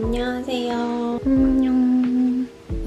안녕하세요. 안녕.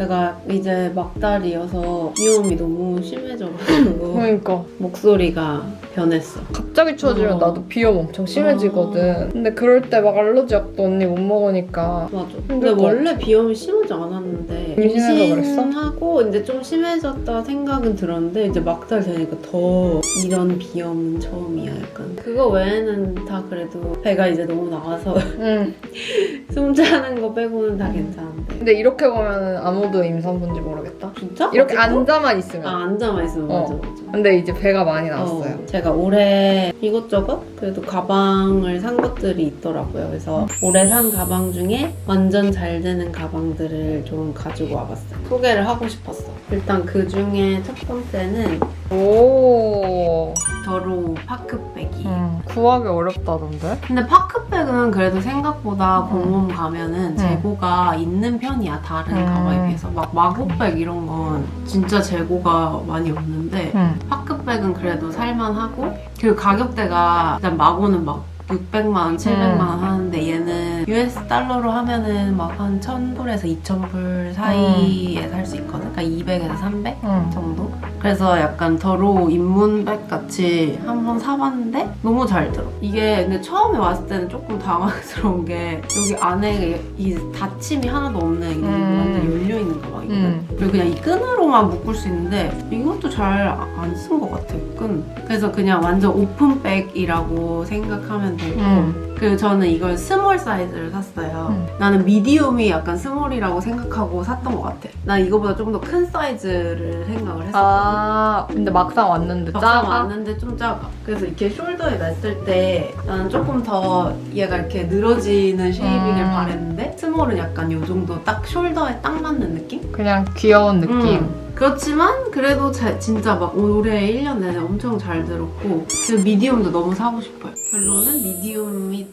제가 이제 막달이어서 비염이 너무 심해져가지고 그러니까 목소리가 변했어. 갑자기 추워지면 어. 나도 비염 엄청 심해지거든. 근데 그럴 때 막 알러지 약도 언니 못 먹으니까 맞아. 근데 힘들 것 원래 비염이 심하지 않았는데 임신해서 그랬어? 임신하고 이제 좀 심해졌다 생각은 들었는데 이제 막달 되니까 더 이런 비염은 처음이야 약간. 그거 외에는 다 그래도 배가 이제 너무 나와서 응. 숨 차는 거 빼고는 다 괜찮은데. 근데 이렇게 보면 아무 도 임산부인지 모르겠다. 진짜? 이렇게 어쨌든? 앉아만 있으면. 아 앉아만 있으면 맞아 어. 맞아. 근데 이제 배가 많이 나왔어요. 어, 제가 올해 이것저것 그래도 가방을 산 것들이 있더라고요. 그래서 올해 산 가방 중에 완전 잘 되는 가방들을 좀 가지고 와봤어요. 소개를 하고 싶었어. 일단 그 중에 첫 번째는 오. 더로 파크백이. 응. 구하기 어렵다던데? 근데 파크백은 그래도 생각보다 공홈 가면은 재고가 있는 편이야 다른 음. 가방에 비해서 막 마구백 이런 건 진짜 재고가 많이 없는데 응. 파크백은 그래도 살만하고 그리고 가격대가 일단 마고는 막 600만 원, 700만 원 음. 하는데 얘는 US 달러로 하면은 막 한 1000불에서 2000불 사이에 살 수 있거든. 그러니까 200에서 300 응. 정도? 그래서 약간 더로 입문백 같이 한번 사봤는데 너무 잘 들어. 이게 근데 처음에 왔을 때는 조금 당황스러운 게 여기 안에 이 닫힘이 하나도 없는 이게 음. 완전 열려 있는 가방이거든. 음. 그리고 그냥 이 끈으로만 묶을 수 있는데 이것도 잘 안 쓴 것 같아 끈. 그래서 그냥 완전 오픈백이라고 생각하면 되고 음. 그리고 저는 이걸 스몰 사이즈를 샀어요. 음. 나는 미디움이 약간 스몰이라고 생각하고 샀던 것 같아. 난 이거보다 좀 더큰 사이즈를 생각을 했었거든. 아, 근데 막상 왔는데 막상 작아? 왔는데 좀 작아. 그래서 이렇게 숄더에 맸을 때 나는 조금 더 얘가 이렇게 늘어지는 쉐이빙을 음. 바랬는데 스몰은 약간 요 정도 딱 숄더에 딱 맞는 느낌? 그냥 귀여운 느낌. 음. 그렇지만 그래도 자- 진짜 막 올해 1년 내내 엄청 잘 들었고 그 미디움도 너무 사고 싶어요. 결론은 미디움이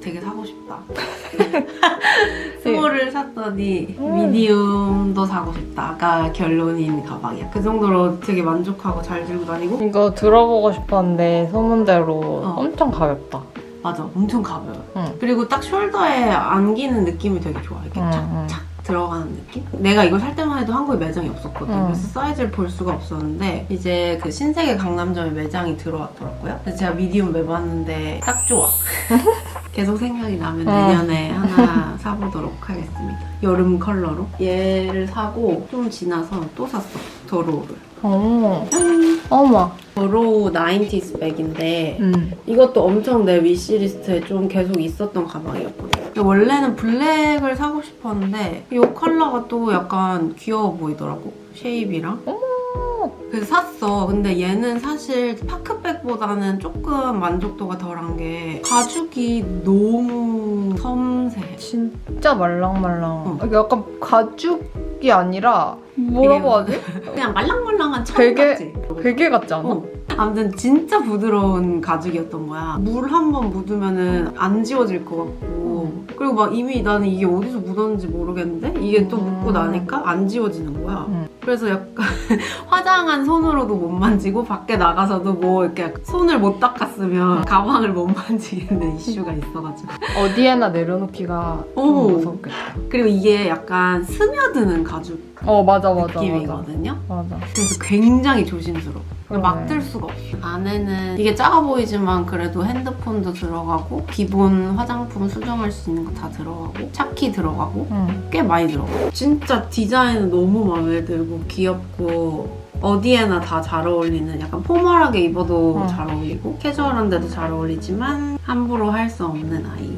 되게 사고 싶다. 스몰을 샀더니 음. 미디움도 사고 싶다가 결론인 가방이야. 그 정도로 되게 만족하고 잘 들고 다니고 이거 들어보고 싶었는데 소문대로 어. 엄청 가볍다. 맞아 엄청 가벼워요. 응. 그리고 딱 숄더에 안기는 느낌이 되게 좋아. 이렇게 응, 착착 들어가는 느낌? 내가 이걸 살 때만 해도 한국에 매장이 없었거든. 응. 그래서 사이즈를 볼 수가 없었는데 이제 그 신세계 강남점에 매장이 들어왔더라고요. 그래서 제가 미디움 매봤는데 딱 좋아. 계속 생각이 나면 응. 내년에 하나 사보도록 하겠습니다. 여름 컬러로. 얘를 사고 좀 지나서 또 샀어. 도로우를. 어머. 어머. 도로우 90s 백인데 응. 이것도 엄청 내 위시리스트에 좀 계속 있었던 가방이었거든. 근데 원래는 블랙을 사고 싶었는데 이 컬러가 또 약간 귀여워 보이더라고. 쉐입이랑. 그래서 샀어. 근데 얘는 사실 파크백보다는 조금 만족도가 덜한 게 가죽이 너무 섬세해. 진짜 말랑말랑. 어. 약간 가죽이 아니라 뭐라고 하지? 그냥 말랑말랑한 천 베개- 같지? 베개 같지 않아? 어. 아무튼 진짜 부드러운 가죽이었던 거야. 물 한 번 묻으면은 안 지워질 것 같고. 그리고 막 이미 나는 이게 어디서 묻었는지 모르겠는데 이게 또 묻고 음. 나니까 안 지워지는 거야. 음. 그래서 약간 화장한 손으로도 못 만지고 밖에 나가서도 뭐 이렇게 손을 못 닦았으면 가방을 못 만지겠는 이슈가 있어가지고. 어디에나 내려놓기가 좀 오. 무섭겠다. 그리고 이게 약간 스며드는 가죽 어 맞아 맞아 맞아. 느낌이거든요. 맞아. 그래서 굉장히 조심스러워. 그러네. 막들 수가 없어. 안에는 이게 작아 보이지만 그래도 핸드폰도 들어가고 기본 화장품 수정할 수 있는 거 다 들어가고 차키 들어가고 응. 꽤 많이 들어가. 진짜 디자인은 너무 마음에 들고 귀엽고 어디에나 다 잘 어울리는 약간 포멀하게 입어도 어. 잘 어울리고 캐주얼한데도 잘 어울리지만 함부로 할 수 없는 아이.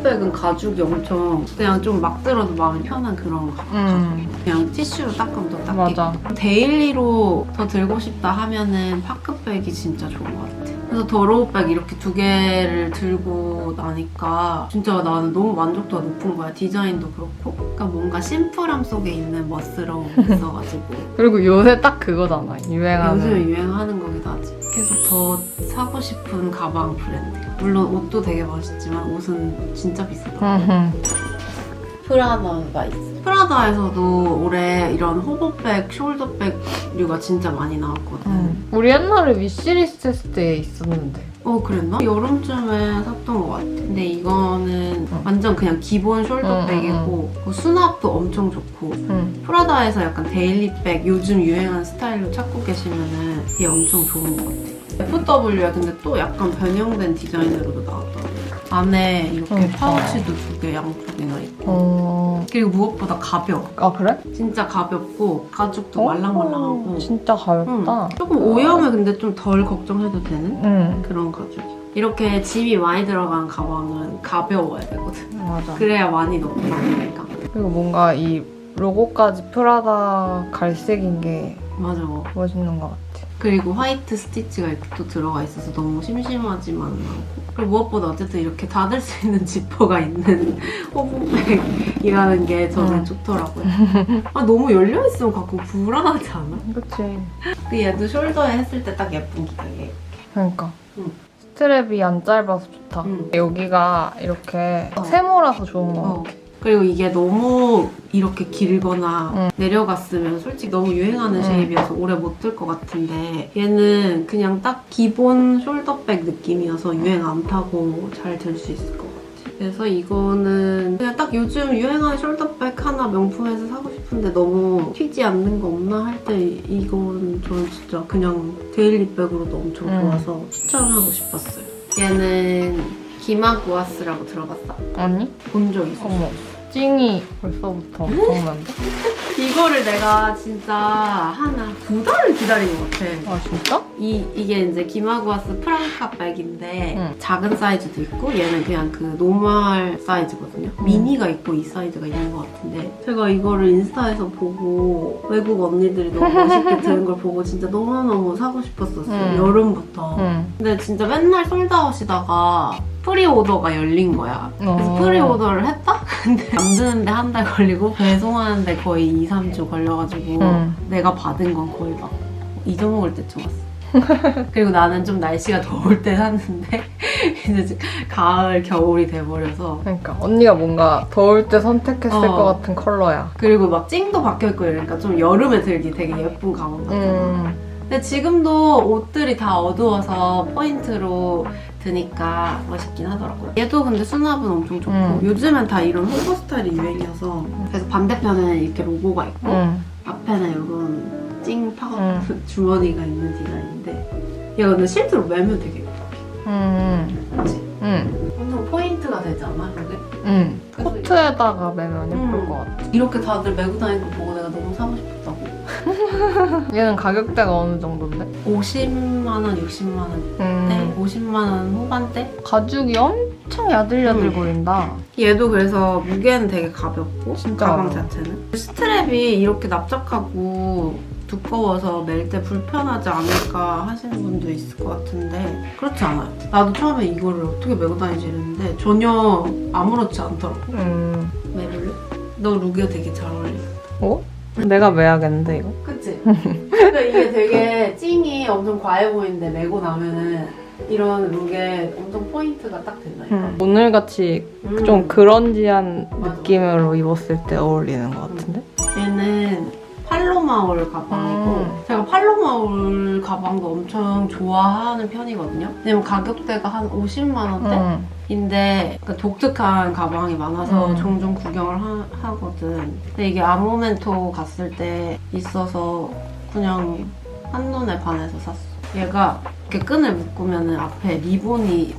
파크백은 가죽이 엄청 그냥 좀 막 들어도 마음이 편한 그런 가- 음. 그냥 티슈로 닦으면 더 닦이고 맞아. 데일리로 더 들고 싶다 하면은 파크백이 진짜 좋은 것 같아. 그래서 더로우백 이렇게 두 개를 들고 나니까 진짜 나는 너무 만족도가 높은 거야. 디자인도 그렇고. 그러니까 뭔가 심플함 속에 있는 멋스러움이 있어가지고. 그리고 요새 딱 그거잖아. 유행하는. 요즘 유행하는 거기도 하지. 계속 더 사고 싶은 가방 브랜드. 물론 옷도 되게 멋있지만 옷은 진짜. 응. 프라다가 있어. 프라다에서도 올해 이런 호보백, 숄더백류가 진짜 많이 나왔거든. 응. 우리 옛날에 위시리스트 했을 때 있었는데. 어 그랬나? 여름쯤에 샀던 것 같아. 근데 이거는 응. 완전 그냥 기본 숄더백이고 응, 그 수납도 엄청 좋고 응. 프라다에서 약간 데일리백 요즘 유행하는 스타일로 찾고 계시면은 이게 엄청 좋은 것 같아. FW야 근데 또 약간 변형된 디자인으로도 나왔더라고요. 안에 이렇게 응. 파우치도 두 개 양쪽이나 있고 어... 그리고 무엇보다 가벼워. 아 그래? 진짜 가볍고 가죽도 어? 말랑말랑하고 진짜 가볍다. 응. 조금 오염을 근데 좀 덜 걱정해도 되는 응. 그런 가죽이야. 이렇게 짐이 많이 들어간 가방은 가벼워야 되거든. 맞아. 그래야 많이 넣고 다니니까. 그리고 뭔가 이 로고까지 프라다 갈색인 게 맞아. 멋있는 것 같아. 그리고 화이트 스티치가 이렇게 또 들어가 있어서 너무 심심하지만 않고 그리고 무엇보다 어쨌든 이렇게 닫을 수 있는 지퍼가 있는 호분백이라는 게 저는 응. 좋더라고요. 아 너무 열려 있으면 가끔 불안하지 않아? 그치. 그 얘도 숄더에 했을 때 딱 예쁜 기장이에요. 그러니까. 응. 스트랩이 안 짧아서 좋다. 응. 여기가 이렇게 어. 세모라서 좋은 거 어. 같아. 그리고 이게 너무 이렇게 길거나 응. 내려갔으면 솔직히 너무 유행하는 응. 쉐입이어서 오래 못 들 것 같은데 얘는 그냥 딱 기본 숄더백 느낌이어서 유행 안 타고 잘 들 수 있을 것 같아. 그래서 이거는 그냥 딱 요즘 유행하는 숄더백 하나 명품에서 사고 싶은데 너무 튀지 않는 거 없나 할 때 이건 저는 진짜 그냥 데일리백으로도 엄청 응. 좋아서 추천하고 싶었어요. 얘는 기마구아스라고 들어봤어? 아니? 본 적 있어? 어머. 찡이 벌써부터 엄청난데? 이거를 내가 진짜 하나 두 달을 기다린 것 같아. 아 진짜? 이, 이게 이제 기마구아스 프랑카 백인데 응. 작은 사이즈도 있고 얘는 그냥 그 노멀 사이즈거든요. 응. 미니가 있고 이 사이즈가 있는 것 같은데 제가 이거를 인스타에서 보고 외국 언니들이 너무 멋있게 드는 걸 보고 진짜 너무 너무 사고 싶었었어요. 응. 여름부터. 응. 근데 진짜 맨날 솔드아웃이다가 프리오더가 열린 거야. 그래서 어. 프리오더를 했다? 근데 만드는데 한 달 걸리고 배송하는데 거의 2, 3주 걸려가지고 응. 내가 받은 건 거의 막 잊어먹을 때쯤 왔어. 그리고 나는 좀 날씨가 더울 때 샀는데 이제 지금 가을, 겨울이 돼버려서 그러니까 언니가 뭔가 더울 때 선택했을 어. 것 같은 컬러야. 그리고 막 찡도 박혀있고 이러니까 좀 여름에 들기 되게 예쁜 가방 같잖아. 음. 근데 지금도 옷들이 다 어두워서 포인트로 드니까 멋있긴 하더라고요. 얘도 근데 수납은 엄청 좋고 음. 요즘엔 다 이런 호버 스타일이 유행이어서 그래서 반대편에는 이렇게 로고가 있고 응. 앞에는 이런 찡 파워 음. 주머니가 있는 디자인인데 얘가 근데 실제로 매면 되게 예뻐. 응. 그치? 응. 엄청 포인트가 되지 않아? 이게? 응. 그래서 코트에다가 매면 예쁠 음. 것 같아. 이렇게 다들 메고 다니는 거 보고 내가 너무 사고 싶었다고. 얘는 가격대가 어느 정도인데? 50만 원, 60만 원대, 음. 50만 원 후반대? 가죽이 엄청 야들야들 음. 얘도 그래서 무게는 되게 가볍고 진짜 가방 가벼워. 자체는 스트랩이 이렇게 납작하고 두꺼워서 멜 때 불편하지 않을까 하시는 분도 있을 것 같은데 그렇지 않아요. 나도 처음에 이거를 어떻게 메고 다니지 이랬는데 전혀 아무렇지 않더라고. 음. 메볼래? 너 룩에 되게 잘 어울려. 어? 내가 매야겠는데 이거? 그치? 근데 이게 되게 찡이 엄청 과해 보이는데 메고 나면은 이런 룩에 엄청 포인트가 딱 된다니까. 오늘 같이 음. 음. 좀 그런지한 맞아. 느낌으로 입었을 때 어울리는 것 같은데? 얘는 팔로마올 가방이고 음. 제가 팔로마올 가방도 엄청 좋아하는 편이거든요. 왜냐면 가격대가 한 50만 원대 인데 응. 그 독특한 가방이 많아서 음. 종종 구경을 하, 거든 근데 이게 아모멘토 갔을 때 있어서 그냥 한눈에 반해서 샀어. 얘가 이렇게 끈을 묶으면 앞에 리본이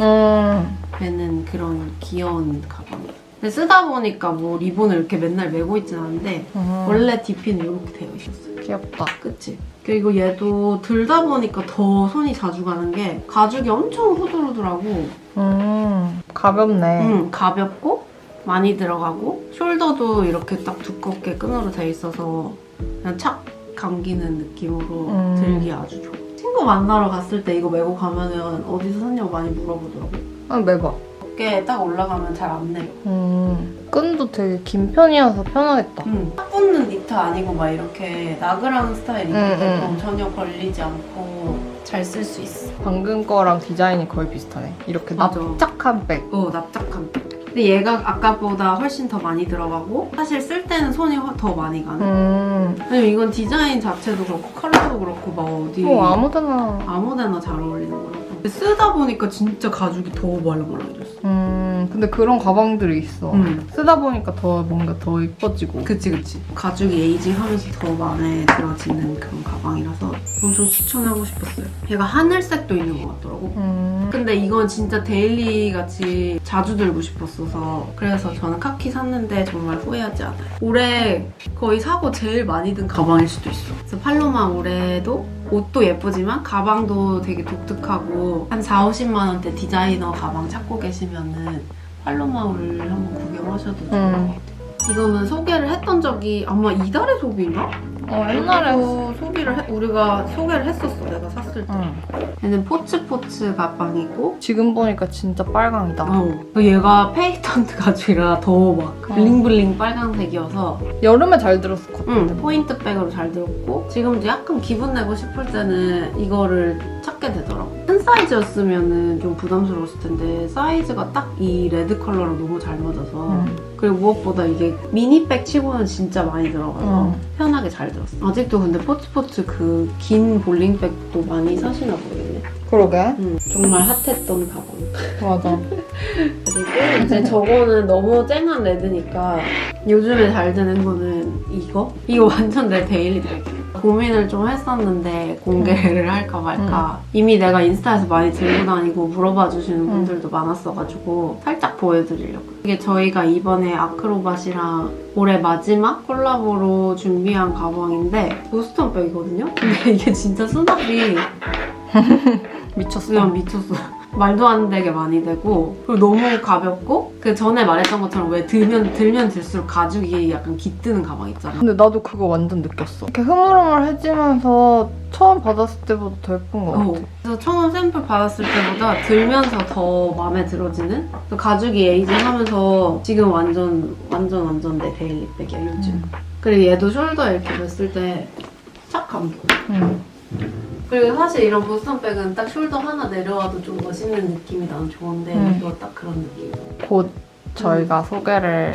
음. 되는 그런 귀여운 가방이에요. 근데 쓰다 보니까 뭐 리본을 이렇게 맨날 메고 있진 않은데 음. 원래 DP는 이렇게 되어 있었어요. 귀엽다. 그치? 그리고 얘도 들다 보니까 더 손이 자주 가는 게 가죽이 엄청 후들후들하고 음. 가볍네. 음, 가볍고 많이 들어가고 숄더도 이렇게 딱 두껍게 끈으로 돼 있어서 그냥 착 감기는 느낌으로 음. 들기 아주 좋아. 친구 만나러 갔을 때 이거 메고 가면은 어디서 샀냐고 많이 물어보더라고. 아, 매봐. 어깨에 딱 올라가면 잘 안 내려. 음. 끈도 되게 긴 편이어서 편하겠다. 음. 딱 붙는 니트 아니고 막 이렇게 나그랑 스타일 입을 음, 때도 음. 전혀 걸리지 않고 잘 쓸 수 있어. 방금 거랑 디자인이 거의 비슷하네. 이렇게 맞아. 납작한 백. 어, 납작한. 근데 얘가 아까보다 훨씬 더 많이 들어가고 사실 쓸 때는 손이 화- 더 많이 가는. 음. 왜냐면 이건 디자인 자체도 그렇고 컬러도 그렇고 막 어디 뭐 아무데나. 아무데나 잘 어울리는 근데 쓰다 보니까 진짜 가죽이 더 말랑말랑해졌어. 음, 근데 그런 가방들이 있어. 음. 쓰다 보니까 더 뭔가 더 이뻐지고. 그치 그치. 가죽이 에이징하면서 더 마음에 들어지는 그런 가방이라서 엄청 추천하고 싶었어요. 얘가 하늘색도 있는 것 같더라고. 음. 근데 이건 진짜 데일리 같이 자주 들고 싶었어서 그래서 저는 카키 샀는데 정말 후회하지 않아요. 올해 거의 사고 제일 많이 든 가방일 수도 있어. 그래서 팔로마 올해도 옷도 예쁘지만 가방도 되게 독특하고 한 4, 50만 원대 디자이너 가방 찾고 계시면은 팔로마울 한번 구경하셔도 좋을 것 음. 같아요. 이거는 소개를 했던 적이 아마 이달의 소비인가? 어, 옛날에. 또 소비를 해- 우리가 소개를 했었어 내가 샀을 때. 응. 얘는 포츠포츠 가방이고 지금 보니까 진짜 빨강이다. 어. 얘가 페이턴트 가죽이라 더 막 블링블링 빨강색이어서 여름에 잘 들었을 것 같아. 응, 포인트 백으로 잘 들었고 지금도 약간 기분 내고 싶을 때는 이거를 찾게 되더라고. 큰 사이즈였으면 좀 부담스러웠을 텐데 사이즈가 딱 이 레드 컬러랑 너무 잘 맞아서 응. 그리고 무엇보다 이게 미니백 치고는 진짜 많이 들어가서 응. 편하게 잘 들었어. 아직도 근데 포츠포츠 그 긴 볼링백도 많이 사시나 보이네. 그러게. 응, 정말 핫했던 가방. 맞아. 그리고 이제 저거는 너무 쨍한 레드니까 요즘에 잘 드는 거는 이거? 이거 완전 내 데일리 백. 고민을 좀 했었는데 공개를 할까 말까. 이미 내가 인스타에서 많이 들고 다니고 물어봐 주시는 분들도 많았어가지고 살짝 보여드리려고. 이게 저희가 이번에 아크로밧이랑 올해 마지막 콜라보로 준비한 가방인데 보스턴 백이거든요? 근데 이게 진짜 수납이 미쳤어. 그냥 미쳤어. 말도 안 되게 많이 되고 그리고 너무 가볍고 그 전에 말했던 것처럼 왜 들면 들면 들수록 가죽이 약간 깃드는 가방 있잖아. 근데 나도 그거 완전 느꼈어. 이렇게 흐물흐물해지면서 처음 받았을 때보다 더 예쁜 것 같아. 어. 그래서 처음 샘플 받았을 때보다 들면서 더 마음에 들어지는 또 가죽이 에이징하면서 지금 완전 완전 완전 내 데일리백이야 요즘. 음. 그리고 얘도 숄더 이렇게 냈을 때 착 감겨. 응. 그리고 사실 이런 보스턴백은 딱 숄더 하나 내려와도 좀 멋있는 느낌이 난 좋은데 음. 이거 딱 그런 느낌. 곧 저희가 소개를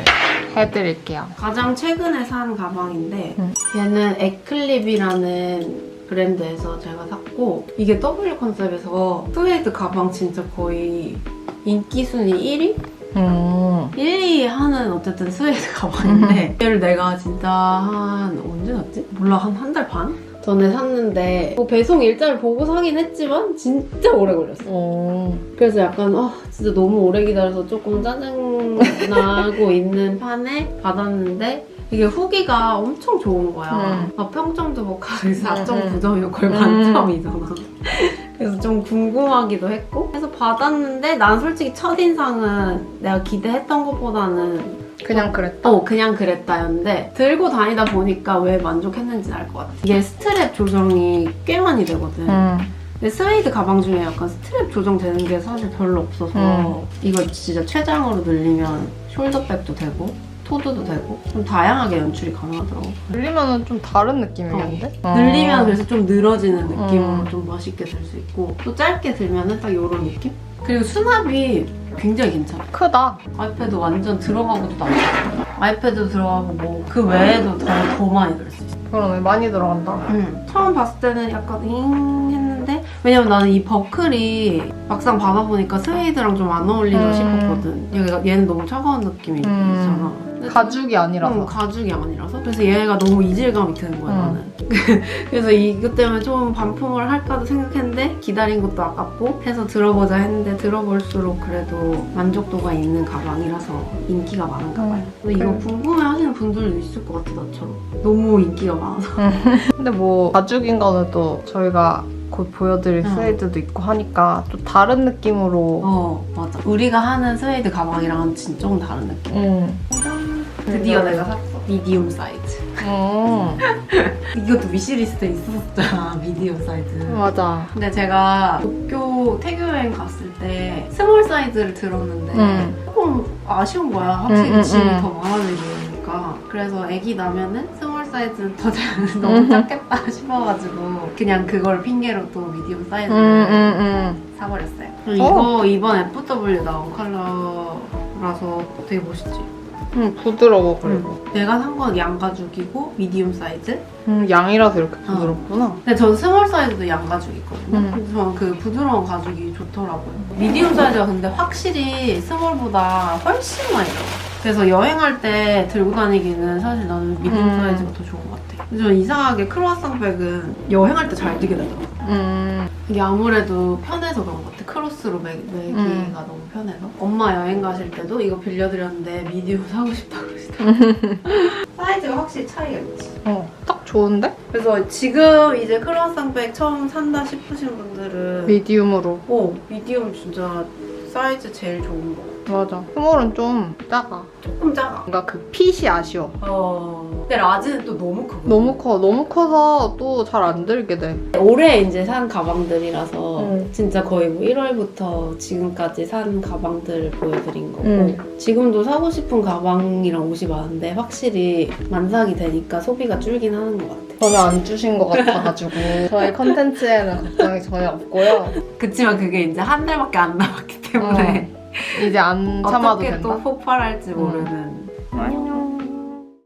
해드릴게요. 가장 최근에 산 가방인데 음. 얘는 에클립이라는 브랜드에서 제가 샀고 이게 W 컨셉에서 스웨이드 가방 진짜 거의 인기 순위 1위? 음. 1, 2 하는 어쨌든 스웨이드 가방인데 얘를 내가 진짜 한 언제 샀지? 몰라 한 한 달 반? 전에 샀는데 뭐 배송 일자를 보고 사긴 했지만 진짜 오래 걸렸어 오. 그래서 약간 아 진짜 너무 오래 기다려서 조금 짜증 나고 있는 판에 받았는데 이게 후기가 엄청 좋은 거야. 음. 막 평점도 뭐 거의 음, 4.9점이고 거의 음. 만점이잖아. 그래서 좀 궁금하기도 했고 그래서 받았는데 난 솔직히 첫인상은 내가 기대했던 것보다는 그냥 그랬다. 어 그냥 그랬다였는데 들고 다니다 보니까 왜 만족했는지 알 것 같아. 이게 스트랩 조정이 꽤 많이 되거든. 음. 근데 스웨이드 가방 중에 약간 스트랩 조정되는 게 사실 별로 없어서 음. 이거 진짜 최장으로 늘리면 숄더백도 되고 토드도 되고 좀 다양하게 연출이 가능하더라고. 늘리면은 좀 다른 느낌이겠는데? 어. 늘리면 그래서 좀 늘어지는 느낌으로 음. 좀 멋있게 들수 있고 또 짧게 들면은 딱 이런 느낌? 그리고 수납이 굉장히 괜찮아. 크다. 아이패드 완전 들어가고도 남아. 아이패드 들어가고 뭐 그 외에도 더, 더 많이 들수 있어. 그러네. 많이 들어간다. 응. 처음 봤을 때는 약간 잉 했는데 왜냐면 나는 이 버클이 막상 받아보니까 스웨이드랑 좀 안 어울리나 음. 싶었거든. 얘가 얘는 너무 차가운 느낌이 음. 있잖아. 가죽이 아니라서. 응, 가죽이 아니라서 그래서 얘가 너무 이질감이 드는 거야 음. 나는. 그래서 이것 때문에 좀 반품을 할까도 생각했는데 기다린 것도 아깝고 해서 들어보자 했는데 들어볼수록 그래도 만족도가 있는 가방이라서 인기가 많은가 봐요. 음. 근데 이거 그래. 궁금해 하시는 분들도 있을 것 같아 나처럼. 너무 인기가 많아서. 근데 뭐 가죽인 거는 또 저희가 곧 보여드릴 응. 스웨이드도 있고 하니까 또 다른 느낌으로 어 맞아 우리가 하는 스웨이드 가방이랑은 진짜 조금 다른 느낌 음. 드디어 내가 샀어 미디움 사이즈 음. 이것도 위시리스트에 있었잖아 미디움 사이즈 맞아. 근데 제가 도쿄 태교 여행 갔을 때 스몰 사이즈를 들었는데 음. 조금 아쉬운 거야 확실히 음, 음, 짐이 음. 더 많아지니까 그래서 애기 나면은 스몰 사이즈는 더 잘- 너무 음. 작겠다 싶어가지고 그냥 그걸 핑계로 또 미디움 음, 사이즈를 음, 음. 사버렸어요. 이거 이번 FW 나온 컬러라서 되게 멋있지? 음, 부드러워 그리고. 응. 내가 산 건 양가죽이고 미디움 사이즈. 음, 양이라서 이렇게 부드럽구나. 근데 전 스몰 사이즈도 양가죽 있거든요. 음. 그래서 저는 그 부드러운 가죽이 좋더라고요. 미디움 사이즈가 근데 확실히 스몰보다 훨씬 많이 들어요. 그래서 여행할 때 들고 다니기는 사실 나는 미디움 음. 사이즈가 더 좋은 것 같아. 근데 저는 이상하게 크로아상 백은 여행할 때잘 들게 되더라고요. 음, 이게 아무래도 편해서 그런 것 같아. 크로스로 매, 매기가 음. 너무 편해서. 엄마 여행 가실 때도 이거 빌려드렸는데 미디움 사고 싶다 그러시더라고요. 사이즈가 확실히 차이가 있지. 어, 딱 좋은데? 그래서 지금 이제 크로아상 백 처음 산다 싶으신 분들은 미디움으로. 오 미디움 진짜 사이즈 제일 좋은 거. 맞아. 스몰은 좀 작아. 조금 작아. 뭔가 그 핏이 아쉬워. 어. 근데 라지는 또 너무 크고. 너무 커. 너무 커서 또 잘 안 들게 돼. 올해 이제 산 가방들이라서 음. 진짜 거의 뭐 1월부터 지금까지 산 가방들을 보여드린 거고 음. 지금도 사고 싶은 가방이랑 옷이 많은데 확실히 만삭이 되니까 소비가 줄긴 하는 것 같아. 전혀 안 주신 것 같아가지고 저희 컨텐츠에는 걱정이 전혀 없고요. 그치만 그게 이제 한 달밖에 안 남았기 때문에 이제 안 참아도 어떻게 또 폭발할지 모르는. 음. 안녕.